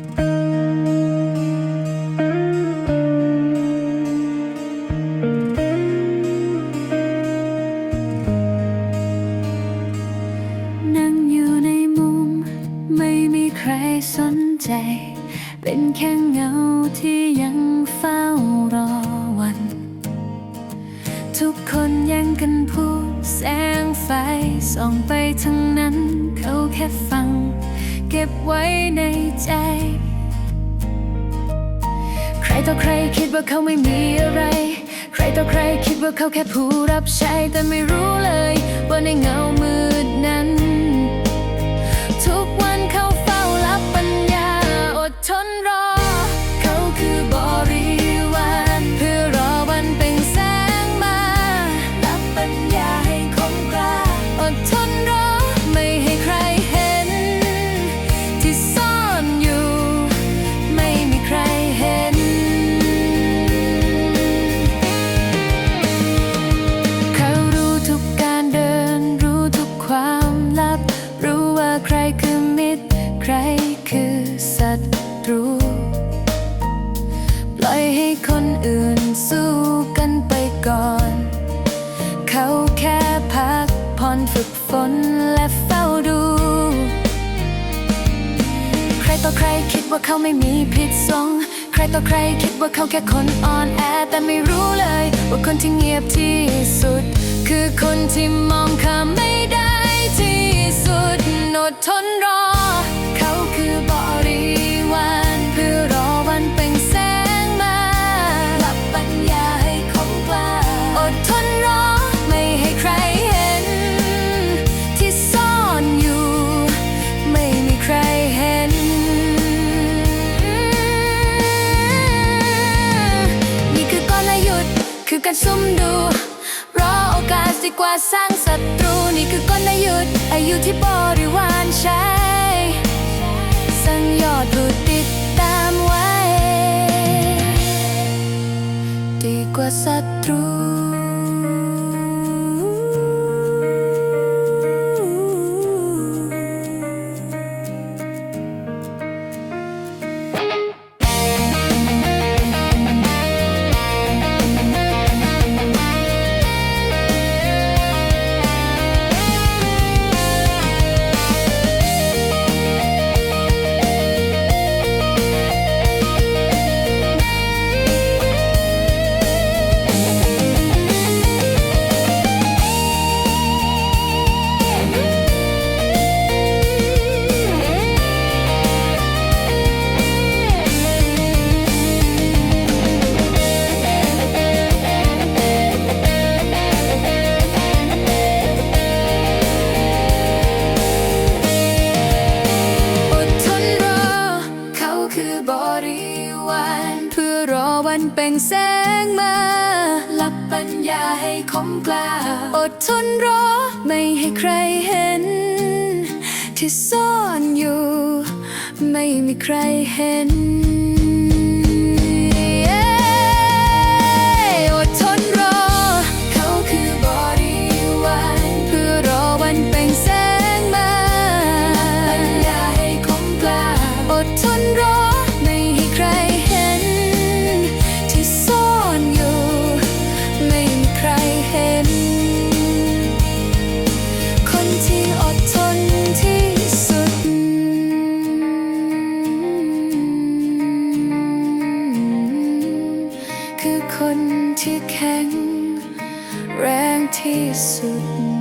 นั่งอยู่ในมุม ไม่มีใครสนใจ เป็นแค่เงาที่ยังเฝ้ารอวัน ทุกคนยังกันพูดแสงไฟส่องไปทั้งนั้น เขาแค่ฟัง เก็บไว้ในใจ ใครต่อใครคิดว่าเขาไม่มีอะไร ใครต่อใครคิดว่าเขาแค่ผู้รับใช้แต่ไม่รู้เลยว่าในเงา ใครคือมิตร ใครคือศัตรู ปล่อยให้คนอื่นสู้กันไปก่อน เขาแค่พักผ่อนฝึกฝนและเฝ้าดู ใครต่อใครคิดว่าเขาไม่มีผิดทรงใครต่อใครคิดว่าเขาแค่คนอ่อนแอ แต่ไม่รู้เลย ว่าคนที่เงียบที่สุด คือคนที่มองข้ามไม่ได้ที่ สุดอดทนรอ เขาคือบริวารเพื่อรอวันเปล่งแสงมาหลับปัญญาให้คมกล้าอดทนรอไม่ให้ใครเห็น ที่ซ่อนอยู่ ไม่มีใครเห็น นี่คือกลยุทธ์คือการซุ่มดู รอโอกาสดีกว่าสร้างศัตรูนี่คือกลยุทธ์ อยู่ที่บริวารใช้สั่งยอดผู้ติดตามไว้ ดีกว่าศัตรู คือบริวารเพื่อรอวันเป่งแสงมาหลับปัญญาให้คมกล้าอดทนรอไม่ให้ใครเห็น ที่ซ่อนอยู่ ไม่มีใครเห็น คนที่แข็งแรงที่สุด